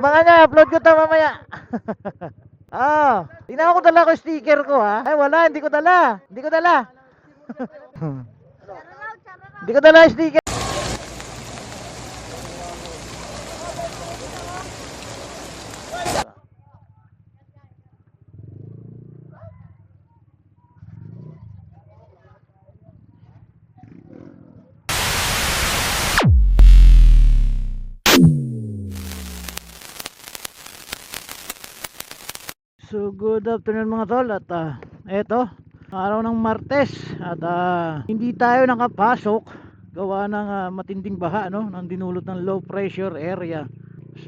Mga niya, upload ko to mamaya. Ah, tingnan ko dala ko sticker ko ha. Ay wala, hindi ko dala. Hindi ko dala. Hindi ko dala sticker. Good afternoon mga tol at ah, eto araw ng Martes at ah, hindi tayo nakapasok gawa ng ah, matinding baha no ng dinulot ng low pressure area.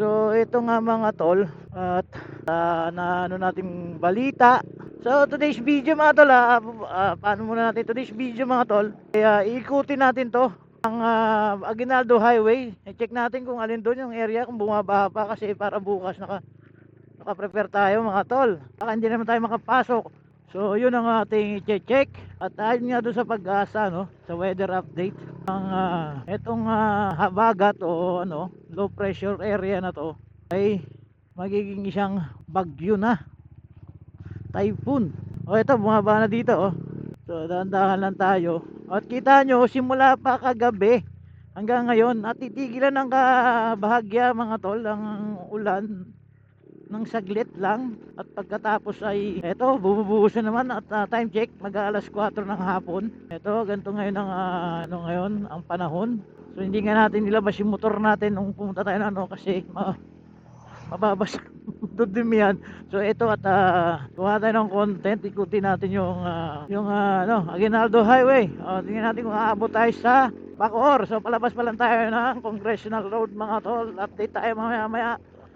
So ito nga mga tol at ah, na ano nating balita. So today's video mga tol ah, ah, paano muna natin today's video mga tol. Kaya ikutin natin to ang ah, Aguinaldo Highway. I-check natin kung alin doon yung area kung bumabaha pa kasi para bukas naka naka-prepare tayo mga tol. Baka hindi naman tayo makapasok. So yun ang ating i-check. At ayun nga doon sa pag-asa no sa weather update ang ah, etong ah, habagat o ano low pressure area na to ay magiging isang bagyo na. Typhoon. O ito bumaba na dito oh. So dahan-dahan lang tayo. At kita nyo simula pa kagabi hanggang ngayon at titigilan ng kabahagya mga tol ang ulan ng saglit lang. At pagkatapos ay eto bumubuhos na naman at ah, time check mag alas 4 ng hapon. Eto ganito ngayon ang ah, ano ngayon ang panahon. So hindi nga natin nilabas yung motor natin nung pumunta tayo na ano kasi ma mababas dudumihan so ito at uh, kuha tayo ng content ikutin natin yung ah, yung ah, ano Aguinaldo Highway. O, tingnan natin kung aabot tayo sa Bacoor. So palabas pa lang tayo ng Congressional Road mga tol. Update tayo mamaya maya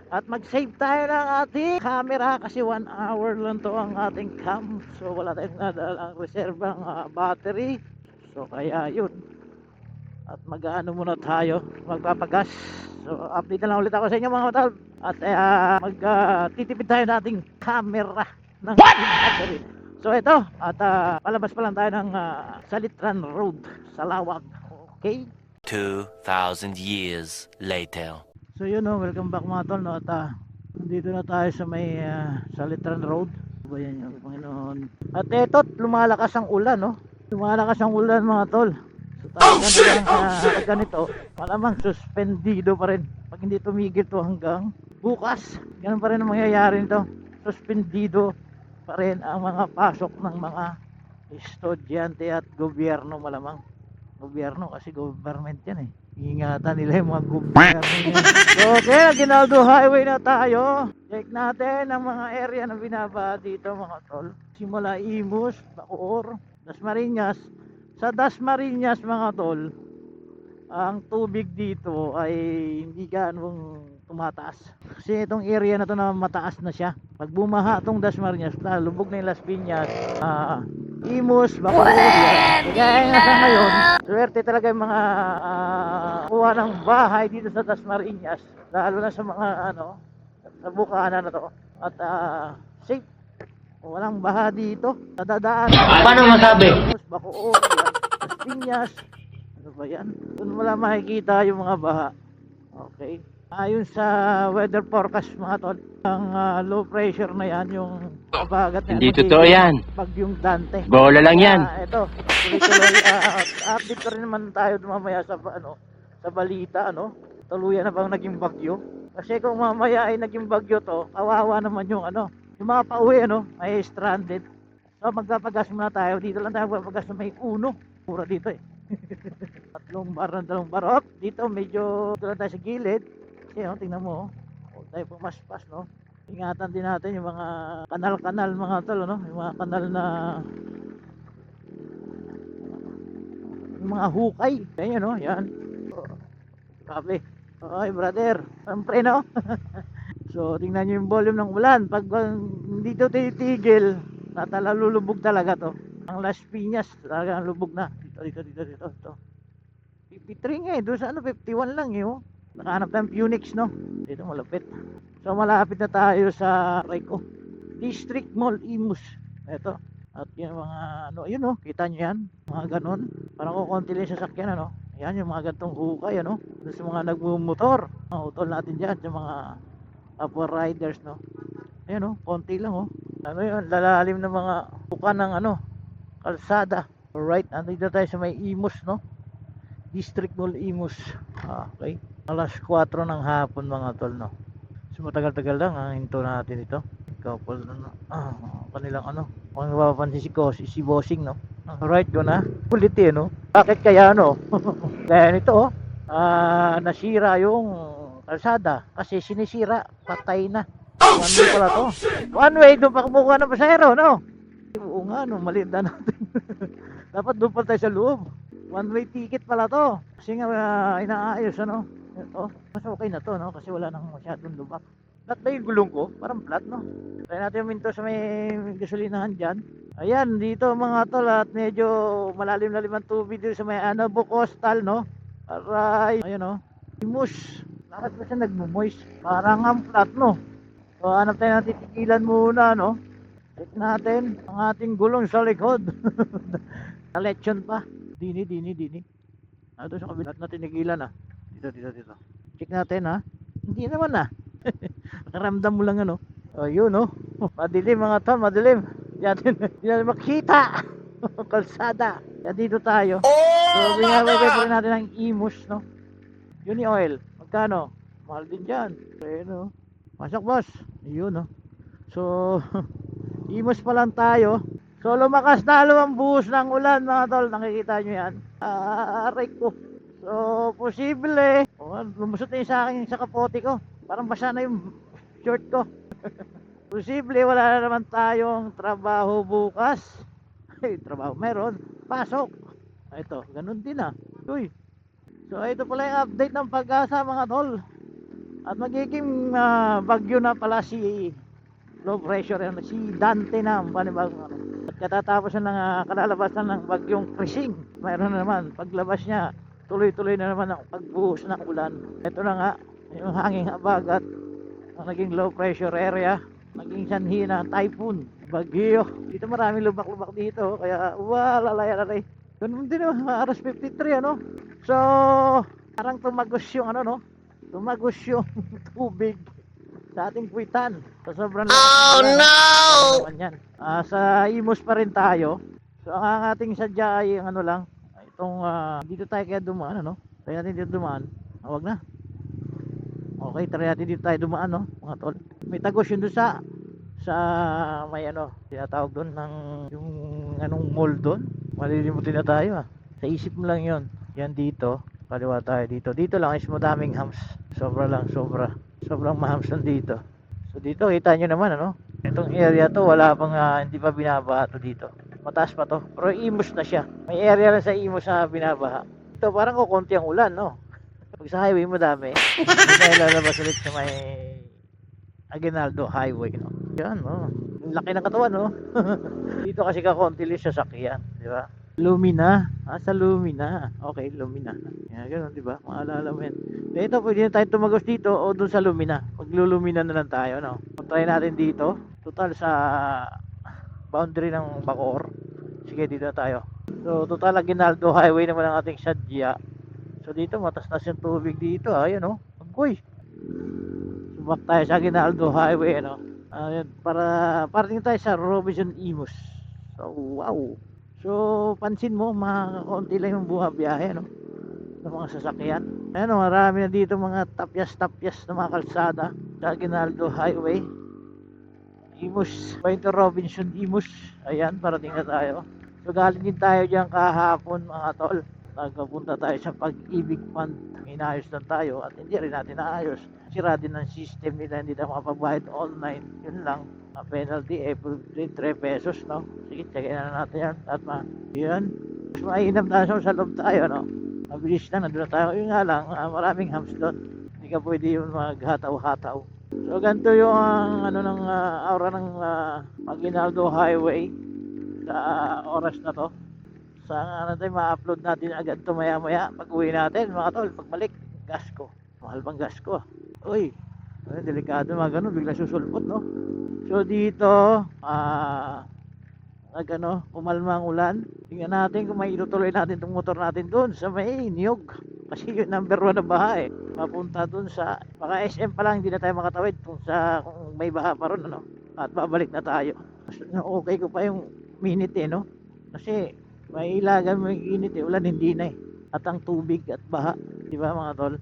at mag-save tayo ng ating camera kasi 1 hour lang to ang ating cam. So wala tayong nadalang reserbang ah, battery. So kaya yun. At mag-ano muna tayo, magpapagas. So update na lang ulit ako sa inyo mga matal. At uh, mag-titipid tayo ng ating camera ng ating battery. So ito, at ah, palabas pa lang tayo ng ah, Salitran Road sa Lawag. Okay? 2,000 years later. So yun no, welcome back mga tol no at ah, nandito na tayo sa may uh, Salitran Road. Ano Ba yan yung Panginoon. At eto, lumalakas ang ulan no. Lumalakas ang ulan mga tol. So tayo ganito lang uh, ganito, malamang suspendido pa rin. Pag hindi tumigil to hanggang bukas, ganun pa rin ang mangyayari nito. Suspendido pa rin ang mga pasok ng mga estudyante at gobyerno malamang gobyerno kasi government yan eh ingatan nila yung mga gobyerno. So okay Ginaldo Highway na tayo. Check natin ang mga area na binaba dito mga tol. Simula Imus, Bacoor Dasmariñas sa Dasmariñas mga tol ang tubig dito ay hindi ganong tumataas. Kasi itong area na to na mataas na siya. Pag bumaha itong Dasmariñas lubog na yung Las Piñas. Ah, Imus, yan. kaya nga ngayon swerte talaga yung mga ah, kuha ng bahay dito sa Dasmariñas lalo na sa mga ano sa bukana na to at ah, safe walang baha dito nadadaan Paano masabi? Imus. Las Piñas ano ba yan? Doon mo lang makikita yung mga baha. Okay. Ayon sa weather forecast mga tol, ang ah, low pressure na yan, yung kabagat na Hindi totoo yan. Bagyong Dante. Bola lang yan. Ah, ito, tuloy-tuloy, ah, update ko rin naman tayo mamaya sa ano, sa balita ano. Tuluyan na bang naging bagyo? Kasi kung mamaya ay naging bagyo to, kawawa naman yung ano, yung mga pauwi ano, ay stranded. So magpapagas muna tayo. Dito lang tayo magpapagas may uno. Pura dito eh. tatlong bar ng dalawang bar. Op, dito medyo dito lang tayo sa gilid. Kasi oh, tingnan mo. Oh. Huwag tayo pumaspas no. Ingatan din natin yung mga kanal-kanal mga tol no. Yung mga kanal na yung mga hukay. Yan yun no. Yan. Oh, grabe. Okay brother. Ang preno. so tingnan nyo yung volume ng ulan. Pag hindi to titigil, natala lulubog talaga to. Ang Las Piñas, talaga ang lubog na. Dito, dito, dito, dito. dito. 53 nga eh. Doon sa ano, 51 lang eh. Oh. Nakahanap tayong Phoenix, no? Dito malapit. So malapit na tayo sa Rico. District Mall Imus. Ito. At yung mga ano, yun oh, kita nyo yan. Mga ganon. Parang kukunti lang yung sasakyan, ano? Yan yung mga gantong hukay, ano? Sa mga nagmumotor. Ang utol natin dyan, sa mga kapwa riders no ayan oh konti lang oh ano yun lalalim ng mga buka ng ano kalsada alright andito tayo sa may Imus no District Mall Imus ah, okay alas 4 ng hapon mga tol no? So matagal-tagal lang ang hinto natin ito. Couple ano? Ah, kanilang ano? Kung mapapansin si Kos si Bossing no? Alright ko na kulit eh no? Bakit kaya no? Dahil ito oh. Ah, nasira yung kalsada kasi sinisira patay na. One way pala to. One way doon pa kumukuha ng pasahero no? Oo nga no mali na natin. Dapat doon pa tayo sa loob. One way ticket pala to. Kasi nga ah, inaayos ano ito mas okay na to no kasi wala nang masyadong lubak flat ba yung gulong ko? Parang flat, no? Try natin yung minto sa may gasolinahan dyan. Ayan, dito mga tol at medyo malalim-lalim ang tubig dito sa may Anabo Coastal, no? Aray, ayun, no? Imus. Bakit ba siya nagmumoist? Parang ang flat, no? So, hanap tayo natin titigilan muna, no? Check natin ang ating gulong sa likod. na lechon pa. Dini, dini, dini. Doon sa kabila na tinigilan, ah. Dito, dito, dito. Check natin, ha? Hindi naman, ah. Nakaramdam mo lang ano. Oh, yun oh. Madilim mga tol, madilim. Di natin, di natin makita. Kalsada. Kaya dito tayo. So, binabay pa rin natin ang imus, no? Yun yung oil. Magkano? Mahal din dyan. So, yun oh. Pasok boss. Yun oh. So, imus pa lang tayo. So, lumakas na ang buhos ng ulan mga tol. Nakikita nyo yan. Aray ko. So, posible. Oh, lumusot na sa akin sa kapote ko. Parang basa na yung short ko. Posible wala na naman tayong trabaho bukas. Ay, trabaho meron. Pasok. Ah, Ito, ganun din ah. Uy. So ito pala yung update ng pag-asa mga tol. At magiging ah, bagyo na pala si low pressure yan. Si Dante na ang panibagong ano. At katatapos na ng ah, kalalabasan ng bagyong Krising. Mayroon na naman. Paglabas niya, tuloy-tuloy na naman ang pagbuhos ng ulan. Ito na nga, yung hanging habagat ang naging low pressure area. Naging sanhi na typhoon bagyo. Dito maraming lubak-lubak dito kaya wala lalay lalay ganun din mga aras 53 ano? So parang tumagos yung ano no? Tumagos yung tubig sa ating puwitan. Sa sobrang oh no! yan. Ah, sa Imus pa rin tayo. So ang ating sadya ay ang ano lang itong ah, dito tayo kaya dumaan ano tayo natin dito dumaan Ah, wag na Okay, try natin dito tayo dumaan, no, mga tol. May tagos yun doon sa sa may ano, tinatawag doon ng yung anong mall doon. Malilimutin na tayo ah. Sa isip mo lang yon. Yan dito, kaliwa tayo dito. Dito lang is madaming hams. Sobra lang, sobra. Sobrang mahams dito. So dito, kita nyo naman ano. Itong area to, wala pang ah, hindi pa binabaha to dito. Mataas pa to. Pero imus na siya. May area lang sa imus na binabaha. Ito parang kukunti ang ulan, no? Pag sa highway mo dami, hindi tayo lalabas ulit sa may Aguinaldo Highway, no? Yan, no? Ang laki ng katawan, no? Dito kasi kakonti lang sa sakyan, di ba? Lumina. Ah, sa Lumina. Okay, Lumina. Yan, ganun, di ba? Maalala mo yan. Dito, pwede na tayo tumagos dito o dun sa Lumina. Maglulumina na lang tayo, no? Try natin dito. Total sa boundary ng Bacoor. Sige, dito tayo. So, total Aguinaldo Highway naman ang ating sadya. So dito matastas yung tubig dito, ayun oh. Agoy. Subak tayo sa Aguinaldo Highway ano. Ayun, para parating tayo sa Robinson Imus. So wow. So pansin mo, makakonti lang yung buha biyahe no. Ng mga sasakyan. Ayun oh, marami na dito mga tapyas-tapyas na mga kalsada sa Aguinaldo Highway. Imus, point to Robinson Imus. Ayan, parating na tayo. So galing din tayo diyan kahapon mga tol. Nagpapunta tayo sa pag-ibig fund. Inayos lang tayo at hindi rin natin naayos. Sira din ang system nila hindi na makapagbayad online yun lang. Ang penalty every 3 pesos no? Sige check na natin yan. At ma yun. Mas mainam tayo sa loob tayo no? Mabilis na nandun na tayo. Yun nga lang ah, maraming hams doon hindi ka pwede yung maghataw-hataw so ganito yung ah, ano ng ah, aura ng uh, Maginaldo Highway sa ah, oras na to. Sa ano tayo ma-upload natin agad to maya maya pag uwi natin mga tol pagbalik gas ko. Mahal pang gas ko uy ay, delikado mga ganun bigla susulpot no? So dito ah nag ano kumalma ang ulan. Tingnan natin kung may natin tong motor natin doon sa may niyog. Kasi yung number one na baha eh. Papunta dun sa, baka SM pa lang, hindi na tayo makatawid kung sa, kung may baha pa ron, ano. At babalik na tayo. Okay ko pa yung minute eh, no? Kasi, may ilagan, may init eh. Ulan, hindi na eh. At ang tubig at baha, di ba mga tol?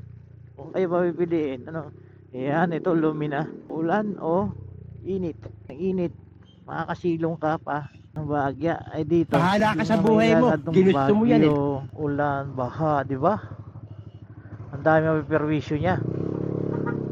Kung kayo papipiliin, ano? Ayan, ito lumina. Ulan o init. Ang init, makakasilong ka pa ng bagya. Ay dito. Bahala ka sa buhay mo. Ginusto mo yan eh. Ulan, baha, di ba? Dami ang perwisyo niya.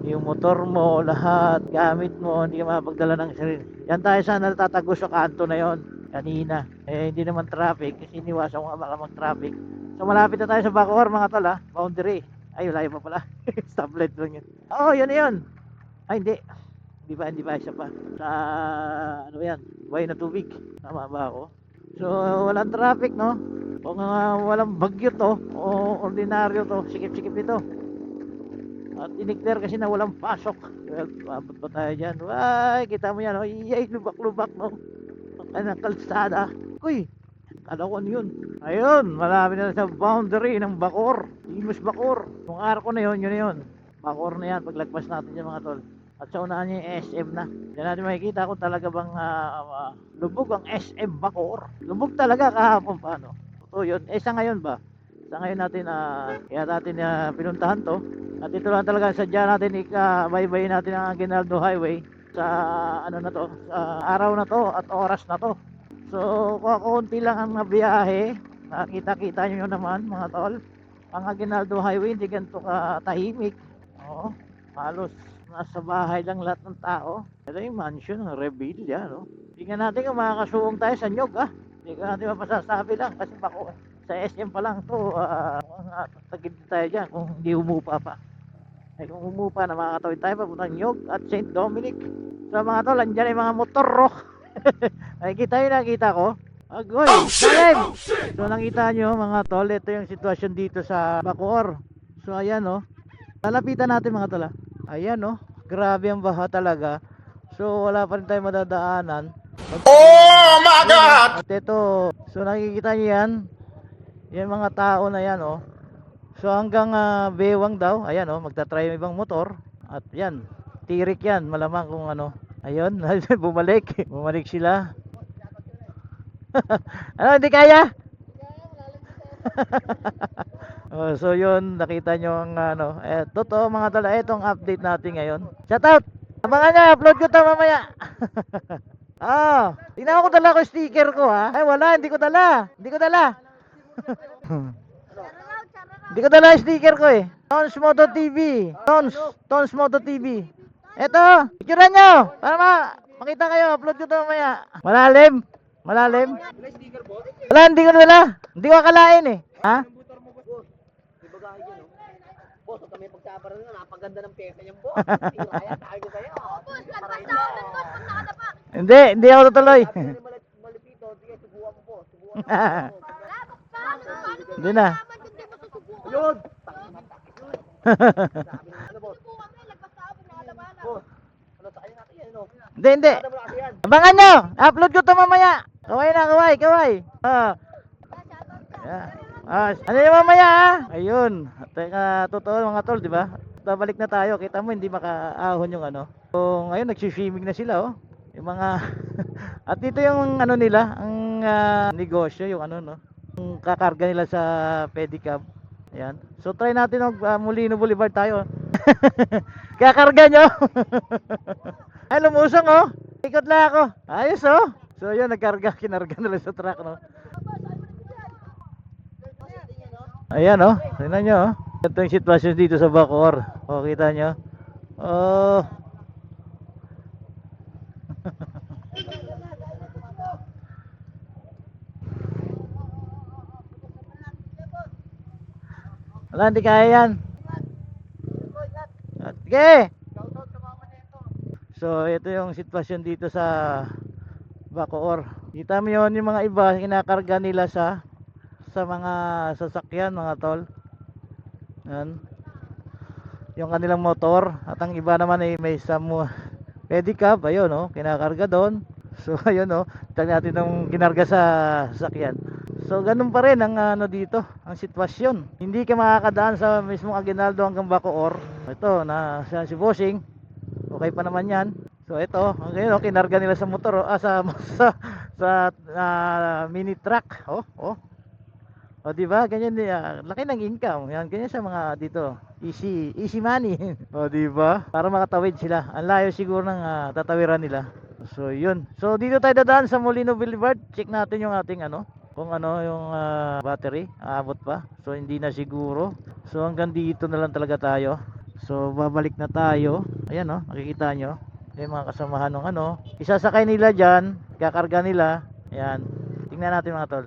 Yung motor mo, lahat, gamit mo, hindi ka mapagdala ng sarili. Yan tayo sana natatago sa kanto na yon kanina. Eh, hindi naman traffic kasi iniwasan ko nga baka mag-traffic. So, malapit na tayo sa Bacoor, mga tol, ha? Boundary. Ay, layo pa pala. Stoplight lang yun. Oh, yun na yun. Ay, hindi. Hindi pa, hindi pa, isa pa. Sa, ano yan, buhay na tubig. Tama ba ako? So, walang traffic, no? Kung ah, walang bagyo to, o ordinaryo to, sikip-sikip ito. At inikler kasi na walang pasok. Well, abot pa tayo dyan. Ay, kita mo yan, oh. Iyay, lubak-lubak, no? Ang ng kalsada. Uy, kala ko ano yun. Ayun, malapit na sa boundary ng Bacor. Imus Bacor. Kung arko na yun, yun na yun. Bacor na yan, paglagpas natin yan mga tol. At sa unahan niya yung SM na. Diyan natin makikita kung talaga bang ah, ah, lubog ang SM Bacor. Lubog talaga kahapon pa, Totoo yun. Eh, sa ngayon ba? Sa ngayon natin, ah, kaya natin ah, pinuntahan to. At ito lang talaga, sadya natin ika-baybay natin ang Aguinaldo Highway sa ano na to, sa araw na to at oras na to. So, kakunti lang ang nabiyahe. Nakita-kita nyo naman mga tol. Ang Aguinaldo Highway hindi ganito katahimik. Oo, halos nasa bahay lang lahat ng tao. Ito yung mansion ng Revilla, no? Tingnan natin kung makakasuong tayo sa nyog, ah. Hindi ka natin mapasasabi lang kasi bako sa SM pa lang to, ah, uh, tagid tayo dyan kung hindi humupa pa. Ay kung humupa na makakatawid tayo papuntang Nyog at St. Dominic. So mga tol, andyan yung mga motor, oh. Nakikita yung nakita ko. Agoy, salim! So nakita nyo mga tol, ito yung sitwasyon dito sa Bacoor. So ayan oh. Lalapitan natin mga tol ah. Ayan oh. Grabe ang baha talaga. So wala pa rin tayo madadaanan. Oh my God! At ito, so nakikita nyo yan. Yan mga tao na yan oh. So hanggang ah, bewang daw, ayan oh, magta-try yung ibang motor. At yan, tirik yan, malamang kung ano. Ayun, bumalik. Bumalik sila. ano, hindi kaya? oh, so yun, nakita nyo ang ano. Eh, totoo mga tala, itong update natin ngayon. Shout out! Abangan nyo, upload ko to mamaya. Ah, tingnan ko dala ko sticker ko ha. Ay wala, hindi ko dala. Hindi ko dala. Hindi ko dala sticker ko eh. Tons Moto TV. Tons, Tons Moto TV. Eto, picturean nyo. Para ma makita kayo, upload ko to mamaya. Malalim. Malalim. Wala, hindi ko dala. Hindi ko akalain eh. Ha? Boss, kami pagsabaran na, napaganda ng pyesa niyang boss. Kaya tayo sa'yo. Boss, lagpas sa akin, boss, pag nakadapa. Hindi, hindi ako tutuloy. Hindi na. Yun! Ano sa kanya natin yan, no? Hindi, hindi. Ano? Abangan nyo. Upload ko to mamaya. Kaway na, kaway, kaway. Ah. Yeah. Ah, ano yung mamaya ha? Ayun. Teka, totoo mga tol, di ba? Babalik na tayo. Kita mo, hindi makaahon yung ano. So, ngayon, nagsiswimming na sila, oh. Yung mga... At dito yung ano nila, ang ah, negosyo, yung ano, no? Yung kakarga nila sa pedicab. Ayan. So, try natin mag uh, Molino Boulevard tayo. Kakarga nyo. Ay, lumusong, oh. Ikot lang ako. Ayos, oh. So, yun, nagkarga, kinarga nila sa truck, no? Ayan oh, tingnan nyo oh. Ito yung sitwasyon dito sa Bacoor. O, kita nyo. Oh. Wala, hindi kaya yan. Sige! So, ito yung sitwasyon dito sa Bacoor. Kita mo yun, yung mga iba, kinakarga nila sa sa mga sasakyan mga tol. Yan. Yung kanilang motor. At ang iba naman ay may samu pedicab. Ayun no kinakarga doon. So ayun no tignan natin yung kinarga sa sasakyan so ganun pa rin ang ano dito, ang sitwasyon. Hindi ka makakadaan sa mismong Aguinaldo hanggang Bacoor. Ito na siya si Bossing. Okay pa naman 'yan. So ito, okay, no, kinarga nila sa motor, oh, ah, sa sa, sa ah, mini truck. Oh, oh. O di ba? Ganyan din, ah, laki ng income. Yan, ganyan sa mga dito. Easy, easy money. o di ba? Para makatawid sila. Ang layo siguro ng ah, tatawiran nila. So yun. So dito tayo dadaan sa Molino Boulevard. Check natin yung ating ano, kung ano yung ah, battery. Aabot pa. So hindi na siguro. So hanggang dito na lang talaga tayo. So babalik na tayo. Ayan oh, nakikita nyo. Yung mga kasamahan ng ano. Isasakay nila dyan. Kakarga nila. Ayan. Tingnan natin mga tol.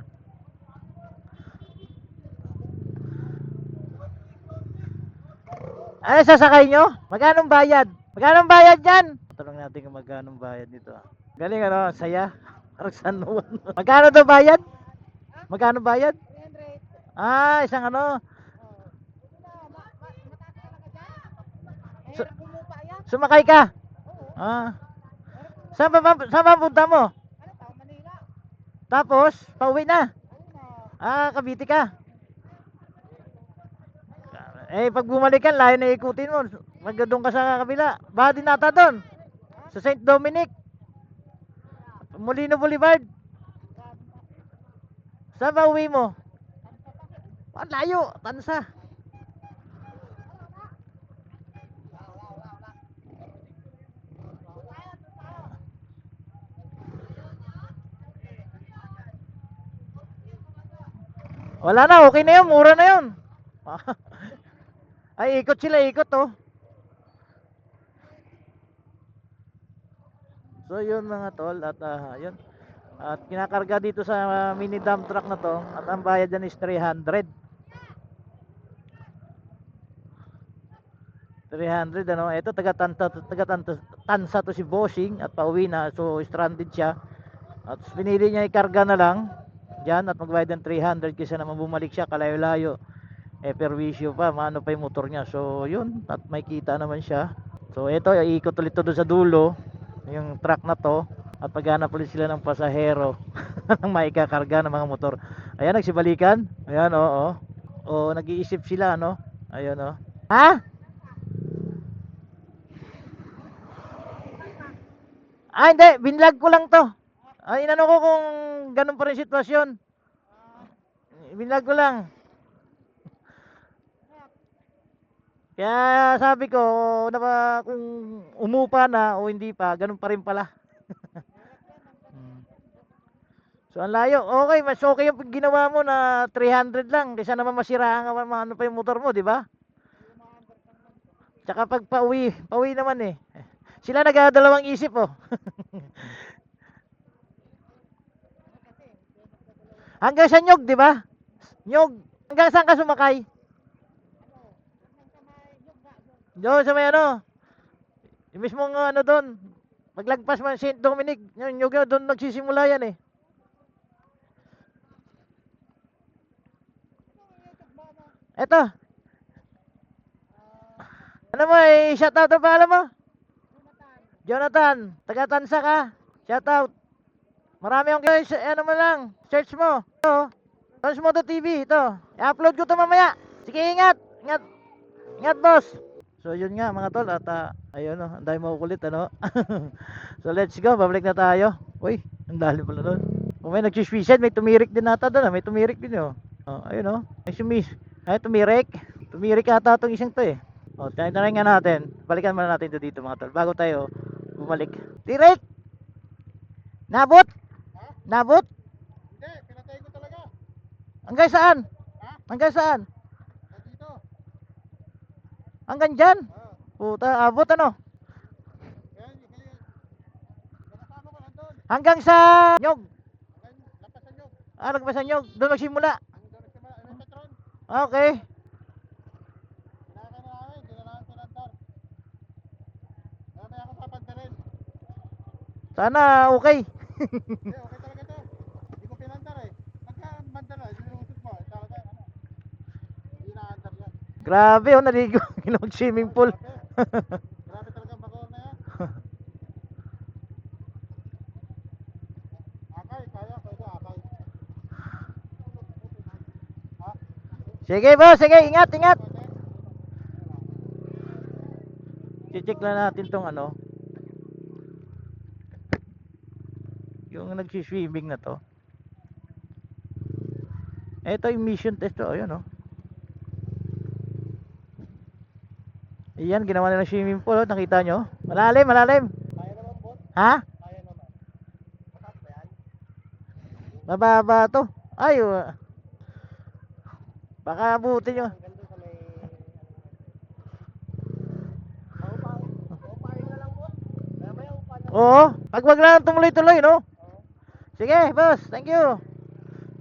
Ano sasakay nyo? Magkano bayad? Magkano bayad dyan? Tanong natin kung magkano bayad nito. Galing ano, saya. Parang San Juan. Magkano daw bayad? Magkano bayad? 300. Ah, isang ano. Yan. Sumakay ka. Oo. Ah. Saan ba, ba- saan ba punta mo? Ano pa? Tapos, pauwi na. Na. Ah, Cavite ka. Eh, pag bumalik ka, layo na ikutin mo. Magdadong ka sa kabila. Baka din nata doon. Sa St. Dominic. Molino Boulevard. Saan ba uwi mo? Ang layo. Tansa. Wala na, okay na yun, mura na yun. Ay, ikot sila, ikot oh. So yun mga tol at ah, yun. At kinakarga dito sa mini dump truck na to at ang bayad dyan is 300. 300 ano, ito taga Tansa taga Tansa, Tansa to si Bossing at pauwi na so stranded siya. At pinili niya ikarga na lang diyan at magbayad ng 300 kaysa naman bumalik siya kalayo-layo. Eh perwisyo pa, maano pa yung motor niya. So yun, at may kita naman siya. So ito, iikot ulit to doon sa dulo yung truck na to at paghanap ulit sila ng pasahero ng maikakarga ng mga motor. Ayan, nagsibalikan. Ayan, oo. Oh, nag-iisip sila, no? Ayun, oh. Ha? Ah, hindi. Binlag ko lang to. Ay, inano ko kung ganun pa rin sitwasyon. Binlag ko lang. Kaya sabi ko, na ba, kung umupa na o hindi pa, ganun pa rin pala. Hmm. So, ang layo. Okay, mas okay yung ginawa mo na 300 lang. Kaysa naman masiraan ka ano pa yung motor mo, di ba? Tsaka pag pauwi, pauwi naman eh. Sila nagdadalawang isip oh. Hanggang sa nyog, di ba? Nyog. Hanggang saan ka sumakay? Doon sa may ano. Yung mismong ano doon. Maglagpas man St. Dominic. Yung nyog doon nagsisimula yan eh. Eto. Ano mo eh, shout out ang pangalan mo? Jonathan, taga Tansa ka. Shout out. Marami akong guys, ano mo lang, search mo. Ito, Transmoto TV, ito. I-upload ko to mamaya. Sige, ingat. Ingat. Ingat, boss. So, yun nga mga tol. At, ah, ayun, oh, ang dami mo kulit, ano. so, let's go. Babalik na tayo. Uy, ang dali pala nun. Kung may nag-suicide, may tumirik din nata doon. ah. May tumirik din, oh. Oh, ayun, oh. May sumis. Ay, tumirik. Tumirik ata itong isang to, eh. Oh, tinayin nga natin. Balikan muna natin ito dito, mga tol. Bago tayo bumalik. Tirik! Nabot? Nabot? Hindi, pinatay ko talaga. Hanggang saan? Ha? Hanggang saan? Dito. Hanggang dyan? Ah, Puta, abot ano? yan, yan. Nakasama ko nandun. Hanggang sa nyog. Hanggang lapasan nyo. Ah, nagpasan nyog. Doon magsimula. Papandarin. Sana okay. Okay talaga to. Hindi ko pinandar eh. Pagka mandar na, sinulusot mo. eh, Talaga, ano. Hindi na-andar yan. Grabe, oh, naligo. Ginawag swimming pool. Grabe. Grabe talaga ang bagor na yan. Akay, kaya, pwede akay. Sige boss, sige, ingat, ingat. Check lang natin tong ano. Yung nagsiswimming na to. Ito yung mission test to, ayun oh. Iyan, ginawa nila swimming pool, oh. nakita nyo? Malalim, malalim. Kaya naman boss, Ha? kaya naman. Mataas ba yan? Mababa to. Ay, yung upahan na? Oo, pag wag lang tumuloy-tuloy, no? Sige, boss, thank you.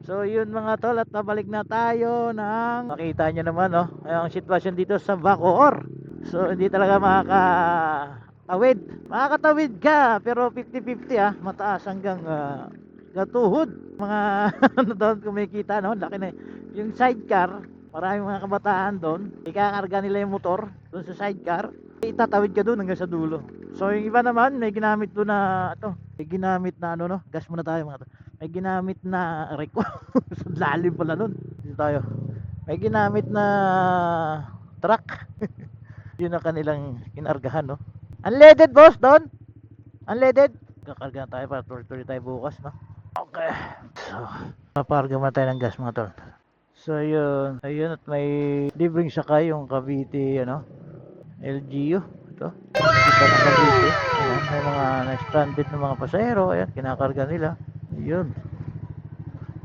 So, yun mga tol, at nabalik na tayo ng... Makita nyo naman, no? Ang sitwasyon dito sa Bacoor. So, hindi talaga makakatawid. Makakatawid ka, pero 50-50 ah. Mataas hanggang uh, gatuhod. Mga ano doon kumikita, no? Laki na yung sidecar. Maraming mga kabataan doon. Ikakarga nila yung motor doon sa sidecar. Itatawid ka doon hanggang sa dulo. So yung iba naman may ginamit doon na ito, may ginamit na ano no, gas muna tayo mga to. May ginamit na reko. sa lalim pala nun. Dito tayo. May ginamit na truck. Yun ang kanilang kinargahan no. Unleaded boss doon. Unleaded. Kakarga tayo para tuloy-tuloy tayo bukas no. Okay. So, paparga muna tayo ng gas mga tol. So yun, ayun at may libreng sakay yung Cavite ano, LGU ito. Kita ng Cavite. Ayan, may mga na-stranded na mga pasahero, ayan, kinakarga nila. Ayun.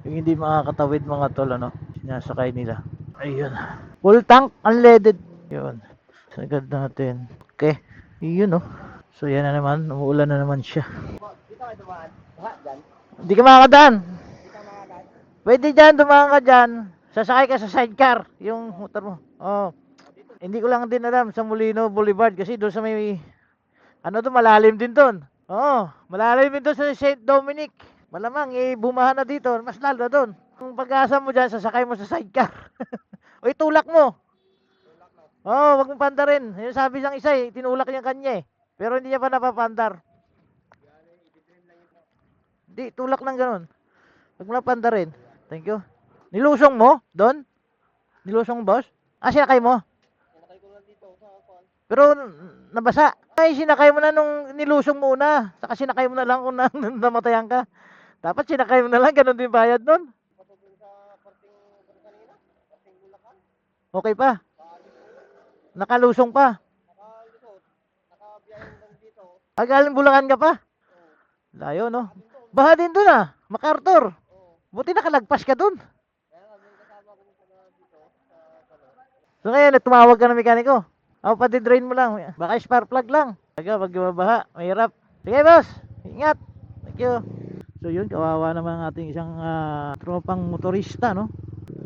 Yung hindi makakatawid mga tol ano, sinasakay nila. Ayun. Full tank unleaded. Yun. Sagad natin. Okay. Yun oh. So yan na naman, umuulan na naman siya. Hindi ka makakadaan. Pwede dyan, dumaan ka dyan. Sasakay ka sa sidecar, yung motor mo. Oh. Hindi ko lang din alam sa Molino Boulevard kasi doon sa may ano to malalim din doon. Oo, malalim din doon sa St. Dominic. Malamang eh bumaha na dito, mas lalo na doon. Kung pag-asa mo dyan, sasakay mo sa sidecar. o itulak mo. Oo, oh, wag mong pandarin. Yung sabi ng isa eh, tinulak niya kanya eh. Pero hindi niya pa napapandar. Hindi, tulak lang ganun. Wag mo lang pandarin. Thank you. Nilusong mo doon? Nilusong boss? Ah, sinakay mo? Sinakay ko lang dito sa kwan. Pero nabasa. Ay, sinakay mo na nung nilusong mo una. Saka sinakay mo na lang kung na, namatayan ka. Dapat sinakay mo na lang, ganun din bayad nun. Okay pa. Nakalusong pa. Ah, galing Bulacan ka pa. Layo, no? Baha din dun ah. MacArthur. Buti nakalagpas ka dun. Kaya nga may kasama ko sa dito. Sa ano. So ngayon, tumawag ka ng mekaniko. Ako pa drain mo lang. Baka spark plug lang. Taga, pag mabaha, mahirap. Sige, boss. Ingat. Thank you. So yun, kawawa naman ang ating isang ah, tropang motorista, no?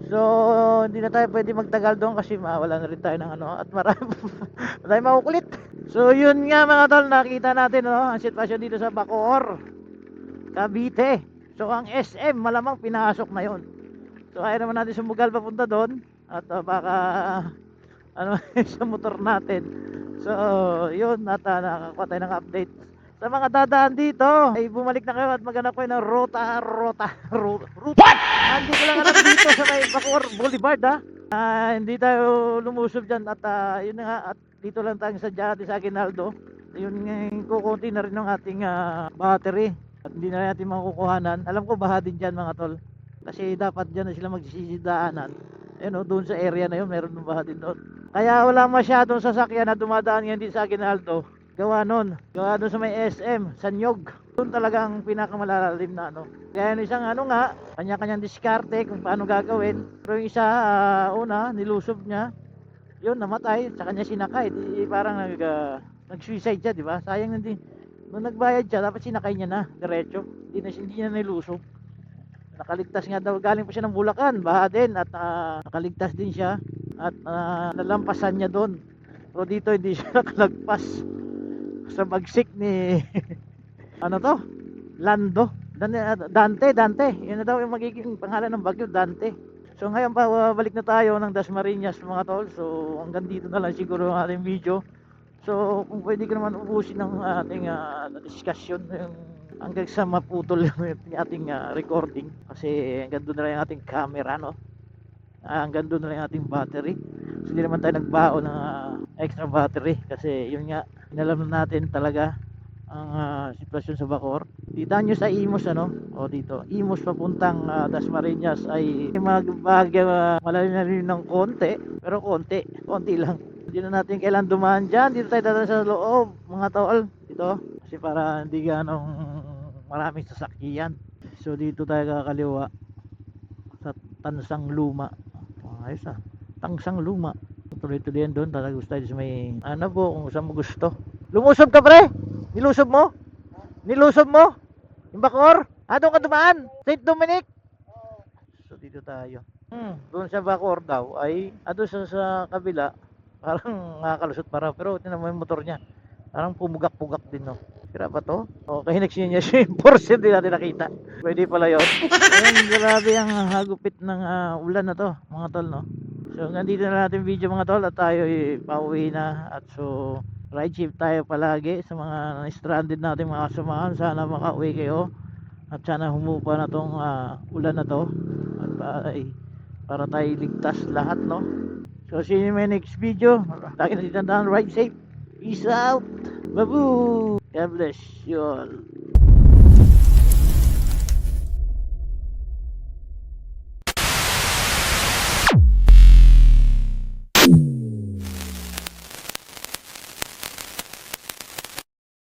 So, hindi na tayo pwede magtagal doon kasi mawala na rin tayo ng ano at marami tayo makukulit. So, yun nga mga tol, nakita natin no, ang sitwasyon dito sa Bacoor, Cavite. So, ang SM malamang pinasok na yon. So, ayaw naman natin sumugal papunta doon at ah, baka ano sa motor natin. So, yun, at uh, nakakuha tayo ng update. Sa mga dadaan dito, ay bumalik na kayo at maghanap kayo ng rota, rota, ro- route. What? hindi ko lang alam dito sa may Bacoor Boulevard ha. Ah, hindi tayo lumusob dyan at ah, yun nga, at dito lang tayo sa natin sa Aguinaldo. Yun nga kukunti na rin ng ating ah, battery at hindi na natin makukuhanan. Alam ko baha din dyan mga tol. Kasi dapat dyan na sila magsisidaanan. Ayun oh, doon sa area na yun, meron ng baha din doon. Kaya wala masyadong sasakyan na dumadaan ngayon din sa Aguinaldo. Gawa nun. Gawa doon sa may SM, Sanyog. Doon talaga ang pinakamalalim na ano. Kaya yung isang ano nga, kanya-kanyang diskarte kung paano gagawin. Pero yung isa, ah, una, nilusob niya. Yun, namatay. Sa kanya sinakay. Di, parang nag, ah, nag-suicide siya, di ba? Sayang hindi. Nung nagbayad siya, dapat sinakay niya na, diretso. Hindi na hindi niya nilusob. Nakaligtas nga daw, galing pa siya ng Bulacan, baha din at ah, nakaligtas din siya at ah, nalampasan niya doon. Pero dito hindi siya nakalagpas sa bagsik ni ano to? Lando. Dan- Dante, Dante. Yun na daw yung magiging pangalan ng bagyo, Dante. So ngayon pa uh, balik na tayo ng Dasmariñas mga tol. So hanggang dito na lang siguro ang ating video. So kung pwede ko naman ubusin ng ating uh, discussion yung hanggang sa maputol yung ating ah, recording. Kasi hanggang doon na lang yung ating camera no. Ah, hanggang doon na lang yung ating battery. So, hindi naman tayo nagbaon ng ah, extra battery. Kasi yun nga, inalam na natin talaga ang ah, sitwasyon sa Bacor. Kita nyo sa Imos ano, o dito, Imos papuntang uh, Dasmariñas ay magbagyo uh, malalim na rin ng konti, pero konti, konti lang. Hindi na natin kailan dumaan dyan, dito tayo dadaan sa loob, mga tol, dito, kasi para hindi ganong maraming sasakyan. So dito tayo kakaliwa sa Tansang Luma. Oh, ayos ah. Tangsang Luma. Tuloy-tuloy yan doon. Gusto tayo may ano po kung saan mo gusto. Lumusob ka pre? Nilusob mo? Nilusob mo? Yung Bacor? Ah, doon ka dumaan? St. Dominic? So dito tayo. Hmm, doon sa Bacor daw ay doon sa, sa kabila parang nakakalusot para pero tinan mo yung motor niya. Parang pumugak-pugak din no. Kira ba to? Okay, next niya siya yung Porsche din natin nakita. Pwede pala yun. Ayun, grabe ang hagupit ng ah, ulan na to, mga tol, no? So, nandito na natin video mga tol at tayo ay pauwi na. At so, ride shift tayo palagi sa mga stranded natin mga kasamahan. Sana makauwi kayo. At sana humupa na tong ah, ulan na to. At ay, para tayo ligtas lahat, no? So, see you in my next video. Lagi na tandaan, ride safe. Peace out. Babu. God bless you all.